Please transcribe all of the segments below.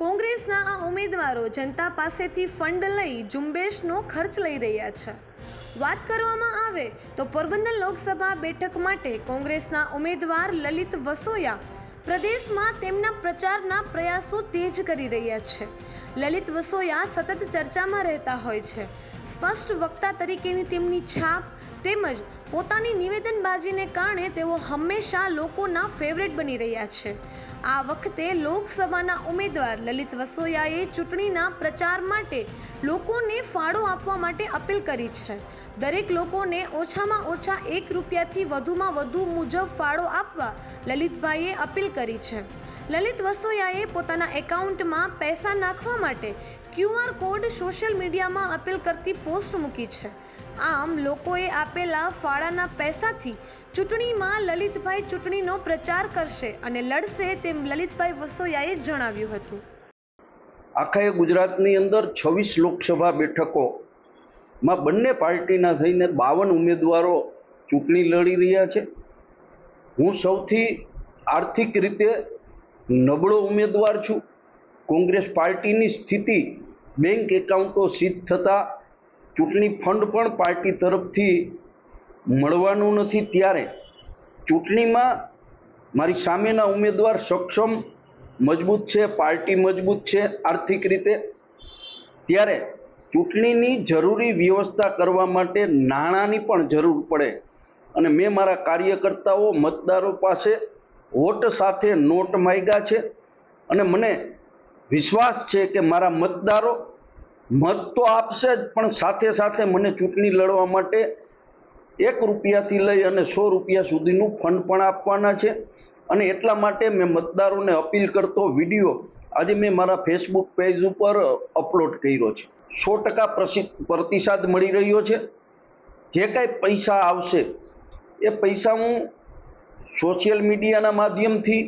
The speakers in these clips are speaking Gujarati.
કોંગ્રેસના આ ઉમેદવારો જનતા પાસેથી ફંડ લઈ ઝુંબેશનો ખર્ચ લઈ રહ્યા છે. વાત કરવામાં આવે તો પોરબંદર લોકસભા બેઠક માટે કોંગ્રેસના ઉમેદવાર લલિત વસોયા પ્રદેશમાં તેમના પ્રચારના પ્રયાસો તેજ કરી રહ્યા છે. લલિત વસોયા સતત ચર્ચામાં રહેતા હોય છે. સ્પષ્ટ વક્તા તરીકેની તેમની છાપ તેમજ પોતાની નિવેદનબાજીને કારણે તેઓ હંમેશા લોકોના ફેવરેટ બની રહ્યા છે. આ વખતે લોકસભાના ઉમેદવાર લલિત વસોયાએ ચૂંટણીના પ્રચાર માટે લોકોને ફાળો આપવા માટે અપીલ કરી છે. દરેક લોકોને ઓછામાં ઓછા એક રૂપિયાથી વધુમાં વધુ મુજબ ફાળો આપવા લલિતભાઈએ અપીલ કરી છે. લલિત વસોયાએ પોતાના એકાઉન્ટમાં પૈસા નાખવા માટે ક્યુઆર કોડ સોશિયલ મીડિયામાં અપીલ કરતી પોસ્ટ મૂકી છે. આમ, લોકોએ આપેલા ફાળાના પૈસાથી ચૂંટણીમાં લલિતભાઈ ચૂંટણીનો પ્રચાર કરશે અને લડશે તેમ લલિતભાઈ વસોયાએ જણાવ્યું હતું. આખા ગુજરાતની અંદર છવ્વીસ લોકસભા બેઠકોમાં બંને પાર્ટીના થઈને બાવન ઉમેદવારો ચૂંટણી લડી રહ્યા છે. હું સૌથી આર્થિક રીતે નબળો ઉમેદવાર છું. કોંગ્રેસ પાર્ટીની સ્થિતિ બેંક એકાઉન્ટો સીધ થતાં ચૂંટણી ફંડ પણ પાર્ટી તરફથી મળવાનું નથી ત્યારે. ચૂંટણીમાં મારી સામેના ઉમેદવાર સક્ષમ મજબૂત છે, પાર્ટી મજબૂત છે, આર્થિક રીતે. ત્યારે ચૂંટણીની જરૂરી વ્યવસ્થા કરવા માટે નાણાંની પણ જરૂર પડે. અને મેં મારા કાર્યકર્તાઓ, મતદારો પાસે વોટ સાથે નોટ માગ્યા છે અને મને વિશ્વાસ છે કે મારા મતદારો મત તો આપશે જ, પણ સાથે સાથે મને ચૂંટણી લડવા માટે એક રૂપિયાથી લઈ અને સો રૂપિયા સુધીનું ફંડ પણ આપવાના છે. અને એટલા માટે મેં મતદારોને અપીલ કરતો, વીડિયો આજે મેં મારા ફેસબુક પેજ ઉપર અપલોડ કર્યો છે. સો ટકા પ્રતિસાદ મળી રહ્યો છે. જે કાંઈ પૈસા આવશે, એ પૈસા હું સોશિયલ મીડિયાના માધ્યમથી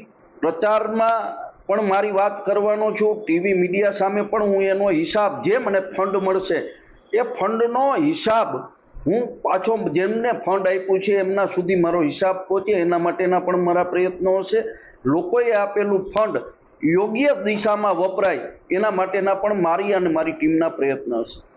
પ્રચારમાં પણ મારી વાત કરવાનો છું. ટીવી મીડિયા સામે પણ હું એનો હિસાબ જે મને ફંડ મળશે, એ ફંડનો હિસાબ હું પાછો જેમને ફંડ આપ્યું છે, એમના સુધી મારો હિસાબ પહોંચે, એના માટેના પણ મારા પ્રયત્નો હશે. લોકોએ આપેલું ફંડ યોગ્ય દિશામાં વપરાય, એના માટેના પણ મારી અને મારી ટીમના પ્રયત્ન હશે.